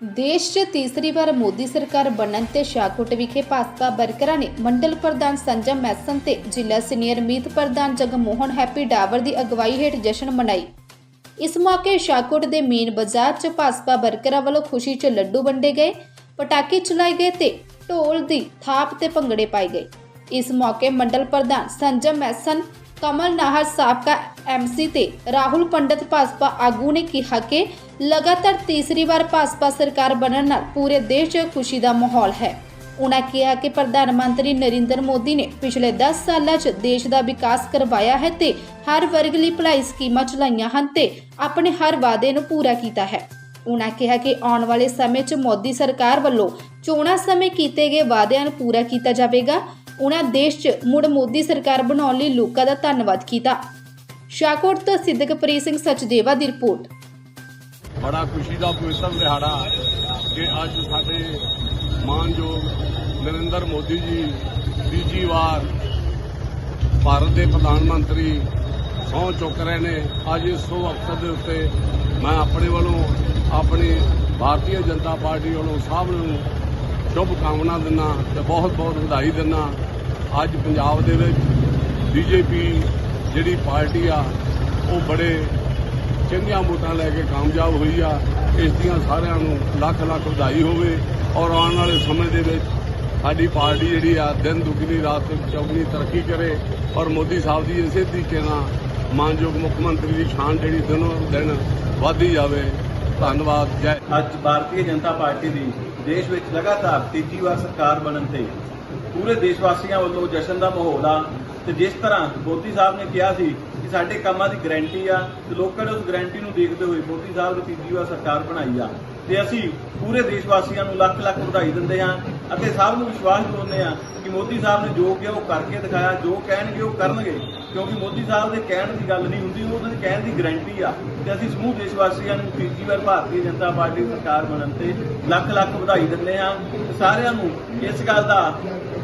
ਦੇਸ਼ 'ਚ ਤੀਸਰੀ ਵਾਰ ਮੋਦੀ ਸਰਕਾਰ ਬਣਨ ਤੇ ਸ਼ਾਹਕੋਟ ਵਿਖੇ ਭਾਜਪਾ ਵਰਕਰਾਂ ਨੇ ਮੰਡਲ ਪ੍ਰਧਾਨ ਸੰਜਮ ਮੈਸਨ ਤੇ ਜ਼ਿਲ੍ਹਾ ਸੀਨੀਅਰ ਮੀਤ ਪ੍ਰਧਾਨ ਜਗਮੋਹਨ ਹੈਪੀ ਡਾਵਰ ਦੀ ਅਗਵਾਈ ਹੇਠ ਜਸ਼ਨ ਮਨਾਈ। ਇਸ ਮੌਕੇ ਸ਼ਾਹਕੋਟ ਦੇ ਮੇਨ ਬਾਜ਼ਾਰ 'ਚ ਭਾਜਪਾ ਵਰਕਰਾਂ ਵੱਲੋਂ ਖੁਸ਼ੀ 'ਚ ਲੱਡੂ ਵੰਡੇ ਗਏ, ਪਟਾਕੇ ਚਲਾਏ ਗਏ ਤੇ ਢੋਲ ਦੀ ਥਾਪ ਤੇ ਭੰਗੜੇ ਪਾਏ ਗਏ। ਇਸ ਮੌਕੇ ਮੰਡਲ ਪ੍ਰਧਾਨ ਸੰਜਮ ਮੈਸਨ ਕਮਲ ਨਾਹਰ ਸਾਬਕਾ ਐਮਸੀ ਤੇ ਰਾਹੁਲ ਪੰਡਤ ਭਾਜਪਾ ਆਗੂ ਨੇ ਕਿਹਾ ਕਿ ਲਗਾਤਾਰ ਤੀਸਰੀ ਵਾਰ ਭਾਜਪਾ ਸਰਕਾਰ ਬਣਨ ਨਾਲ ਪੂਰੇ ਦੇਸ਼ 'ਚ ਖੁਸ਼ੀ ਦਾ ਮਾਹੌਲ ਹੈ। ਉਨ੍ਹਾਂ ਕਿਹਾ ਕਿ ਪ੍ਰਧਾਨ ਮੰਤਰੀ ਨਰਿੰਦਰ ਮੋਦੀ ਨੇ ਪਿਛਲੇ 10 ਸਾਲਾਂ 'ਚ ਦੇਸ਼ ਦਾ ਵਿਕਾਸ ਕਰਵਾਇਆ ਹੈ ਤੇ ਹਰ ਵਰਗ ਲਈ ਭਲਾਈ ਸਕੀਮਾਂ ਚਲਾਈਆਂ ਹਨ ਤੇ ਆਪਣੇ ਹਰ ਵਾਅਦੇ ਨੂੰ ਪੂਰਾ ਕੀਤਾ ਹੈ। ਉਨ੍ਹਾਂ ਕਿਹਾ ਕਿ ਆਉਣ ਵਾਲੇ ਸਮੇਂ 'ਚ ਮੋਦੀ ਸਰਕਾਰ ਵੱਲੋਂ ਚੋਣਾਂ ਸਮੇਂ ਕੀਤੇ ਗਏ ਵਾਅਦਿਆਂ ਨੂੰ ਪੂਰਾ ਕੀਤਾ ਜਾਵੇਗਾ। ਉਨ੍ਹਾਂ ਦੇਸ਼ 'ਚ ਮੁੜ ਮੋਦੀ ਸਰਕਾਰ ਬਣਾਉਣ ਲਈ ਲੋਕਾਂ ਦਾ ਧੰਨਵਾਦ ਕੀਤਾ। ਸ਼ਾਹਕੋਟ ਤੋਂ ਸਿੱਧਕਪ੍ਰੀਤ ਸਿੰਘ ਸਚਦੇਵਾ ਦੀ ਰਿਪੋਰਟ। ਬੜਾ ਖੁਸ਼ੀ ਦਾ ਪਵਿੱਤਰ ਦਿਹਾੜਾ ਕਿ ਅੱਜ ਸਾਡੇ ਮਾਨਯੋਗ ਨਰਿੰਦਰ ਮੋਦੀ ਜੀ ਤੀਜੀ ਵਾਰ ਭਾਰਤ ਦੇ ਪ੍ਰਧਾਨ ਮੰਤਰੀ ਸਹੁੰ ਚੁੱਕ ਰਹੇ ਨੇ। ਅੱਜ ਇਸ ਸ਼ੁਭ ਅਵਸਰ ਦੇ ਉੱਤੇ ਮੈਂ ਆਪਣੇ ਵੱਲੋਂ ਆਪਣੀ ਭਾਰਤੀ ਜਨਤਾ ਪਾਰਟੀ ਵੱਲੋਂ ਸਭ ਨੂੰ ਸ਼ੁਭ ਕਾਮਨਾ ਦਿੰਦਾ ਤੇ ਬਹੁਤ ਬਹੁਤ ਵਧਾਈ ਦਿੰਦਾ। ਅੱਜ ਪੰਜਾਬ ਦੇ ਵਿੱਚ ਬੀਜੇਪੀ ਜਿਹੜੀ ਪਾਰਟੀ ਆ, ਉਹ ਬੜੇ ਚੰਗੀਆਂ ਵੋਟਾਂ ਲੈ ਕੇ ਕਾਮਯਾਬ ਹੋਈ ਆ। ਇਸ ਦੀਆਂ ਸਾਰਿਆਂ ਨੂੰ ਲੱਖ ਲੱਖ ਵਧਾਈ ਹੋਵੇ ਔਰ ਆਉਣ ਵਾਲੇ ਸਮੇਂ ਦੇ ਵਿੱਚ ਸਾਡੀ ਪਾਰਟੀ ਜਿਹੜੀ ਆ, ਦਿਨ ਦੁਗਣੀ, ਰਾਤ ਚੌਗਣੀ ਤਰੱਕੀ ਕਰੇ ਔਰ ਮੋਦੀ ਸਾਹਿਬ ਦੀ ਇਸੇ ਤਰੀਕੇ ਨਾਲ ਮਾਨਯੋਗ ਮੁੱਖ ਮੰਤਰੀ ਦੀ ਸ਼ਾਨ ਜਿਹੜੀ ਦਿਨੋਂ ਦਿਨ ਵਧਦੀ ਜਾਵੇ। ਧੰਨਵਾਦ, ਜੈ ਅੱਜ ਭਾਰਤੀ ਜਨਤਾ ਪਾਰਟੀ ਦੀ ਦੇਸ਼ ਵਿੱਚ ਲਗਾਤਾਰ ਤੀਜੀ ਵਾਰ ਸਰਕਾਰ ਬਣਨ ਤੇ ਪੂਰੇ ਦੇਸ਼ ਵਾਸੀਆਂ ਵੱਲੋਂ ਜਸ਼ਨ ਦਾ ਮਾਹੌਲ ਆ ਤੇ ਜਿਸ ਤਰ੍ਹਾਂ ਮੋਦੀ ਸਾਹਿਬ ਨੇ ਕਿਹਾ ਸੀ ਕਿ ਸਾਡੇ ਕੰਮਾਂ ਦੀ ਗਾਰੰਟੀ ਆ ਤੇ ਲੋਕਾਂ ਨੇ ਉਸ ਗਾਰੰਟੀ ਨੂੰ ਦੇਖਦੇ ਹੋਏ ਮੋਦੀ ਸਾਹਿਬ ਨੇ ਤੀਜੀ ਵਾਰ ਸਰਕਾਰ ਬਣਾਈ ਆ ਤੇ ਅਸੀਂ ਪੂਰੇ ਦੇਸ਼ ਵਾਸੀਆਂ ਨੂੰ ਲੱਖ ਲੱਖ ਵਧਾਈ ਦਿੰਦੇ ਹਾਂ ਅਤੇ ਸਭ ਨੂੰ ਵਿਸ਼ਵਾਸ ਦਿਵਾਉਂਦੇ ਹਾਂ ਕਿ ਮੋਦੀ ਸਾਹਿਬ ਨੇ ਜੋ ਕਿਹਾ ਉਹ ਕਰਕੇ ਦਿਖਾਇਆ, ਜੋ ਕਹਿਣਗੇ ਉਹ ਕਰਨਗੇ। ਕਿਉਂਕਿ ਮੋਦੀ ਸਾਹਿਬ ਦੇ ਕਹਿਣ ਦੀ ਗੱਲ ਨਹੀਂ ਹੁੰਦੀ, ਉਹਨਾਂ ਦੇ ਕਹਿਣ ਦੀ ਗਰੰਟੀ ਆ। ਤੇ ਅਸੀਂ ਸਮੂਹ ਦੇਸ਼ ਵਾਸੀਆਂ ਨੂੰ ਤੀਜੀ ਵਾਰ ਭਾਰਤੀ ਜਨਤਾ ਪਾਰਟੀ ਸਰਕਾਰ ਬਣਨ ਤੇ ਲੱਖ ਲੱਖ ਵਧਾਈ ਦਿੰਦੇ ਹਾਂ। ਸਾਰਿਆਂ ਨੂੰ ਇਸ ਗੱਲ ਦਾ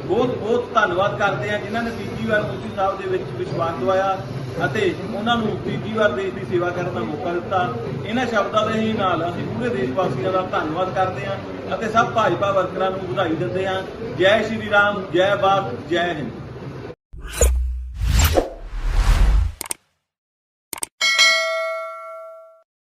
ਬਹੁਤ ਬਹੁਤ ਧੰਨਵਾਦ ਕਰਦੇ ਹਾਂ, ਜਿਨ੍ਹਾਂ ਨੇ ਤੀਜੀ ਵਾਰ ਮੋਦੀ ਸਾਹਿਬ ਦੇ ਵਿੱਚ ਵਿਸ਼ਵਾਸ ਦਵਾਇਆ ਅਤੇ ਉਹਨਾਂ ਨੂੰ ਤੀਜੀ ਵਾਰ ਦੇਸ਼ ਦੀ ਸੇਵਾ ਕਰਨ ਦਾ ਮੌਕਾ ਦਿੱਤਾ। ਇਹਨਾਂ ਸ਼ਬਦਾਂ ਦੇ ਹੀ ਨਾਲ ਅਸੀਂ ਪੂਰੇ ਦੇਸ਼ ਵਾਸੀਆਂ ਦਾ ਧੰਨਵਾਦ ਕਰਦੇ ਹਾਂ। ਅਤੇ ਸਭ ਭਾਜਪਾ ਵਰਕਰਾਂ ਨੂੰ ਵਧਾਈ ਦਿੰਦੇ ਹਾਂ। ਜੈ ਸ਼੍ਰੀ ਰਾਮ, ਜੈ ਭਾਰਤ ਜੈ ਹਿੰਦ।